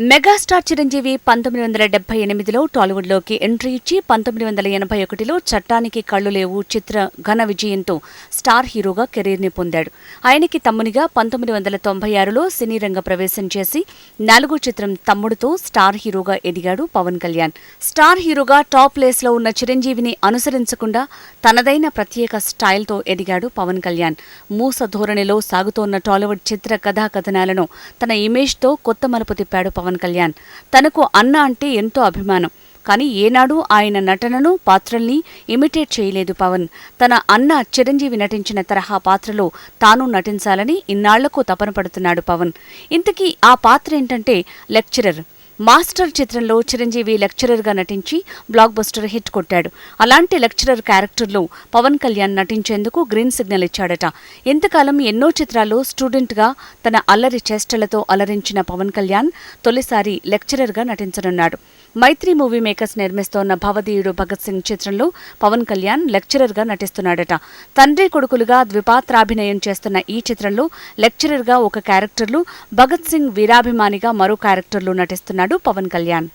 Megastar Chiranjeevi పంతొమ్మిది వందల డెబ్బై ఎనిమిదిలో టాలీవుడ్లోకి ఎంట్రీ ఇచ్చి పంతొమ్మిది వందల ఎనభై ఒకటిలో చట్టానికి కళ్ళు లేవు చిత్ర ఘన విజయంతో స్టార్ హీరోగా కెరీర్ని పొందాడు. ఆయనకి తమ్మునిగా పంతొమ్మిది వందల తొంభై ఆరులో సినీ రంగ ప్రవేశం చేసి నాలుగో చిత్రం తమ్ముడుతో స్టార్ హీరోగా ఎదిగాడు Pawan Kalyan. Star hero top ప్లేస్లో ఉన్న చిరంజీవిని అనుసరించకుండా తనదైన ప్రత్యేక స్టైల్తో ఎదిగాడు పవన్ కళ్యాణ్. మూస ధోరణిలో సాగుతోన్న టాలీవుడ్ చిత్ర కథాకథనాలను తన ఇమేజ్తో కొత్త మలుపు తిప్పాడు పవన్ కళ్యాణ్. తనకు అన్న అంటే ఎంతో అభిమానం. కానీ ఏనాడు ఆయన నటనను పాత్రల్ని ఇమిటేట్ చేయలేదు పవన్. తన అన్న చిరంజీవి నటించిన తరహా పాత్రలో తాను నటించాలని ఇన్నాళ్ళకు తపన పడుతున్నాడు పవన్. ఇంతకీ ఆ పాత్ర ఏంటంటే లెక్చరర్. మాస్టర్ చిత్రంలో చిరంజీవి లెక్చరర్గా నటించి బ్లాక్ బస్టర్ హిట్ కొట్టాడు. అలాంటి లెక్చరర్ క్యారెక్టర్లో పవన్ కళ్యాణ్ నటించేందుకు గ్రీన్ సిగ్నల్ ఇచ్చాడట. ఎంతకాలం ఎన్నో చిత్రాల్లో స్టూడెంట్గా తన అల్లరి చేష్టలతో అలరించిన పవన్ కళ్యాణ్ తొలిసారి లెక్చరర్గా నటించనున్నాడు. మైత్రి మూవీ మేకర్స్ నిర్మిస్తోన్న భవదీయుడు భగత్ సింగ్ చిత్రంలో పవన్ కళ్యాణ్ లెక్చరర్గా నటిస్తున్నాడట. తండ్రి కొడుకులుగా ద్విపాత్రాభినయం చేస్తున్న ఈ చిత్రంలో లెక్చరర్గా ఒక క్యారెక్టర్లు భగత్ సింగ్ వీరాభిమానిగా మరో క్యారెక్టర్లు నటిస్తున్నాడు. పవన్ కళ్యాణ్.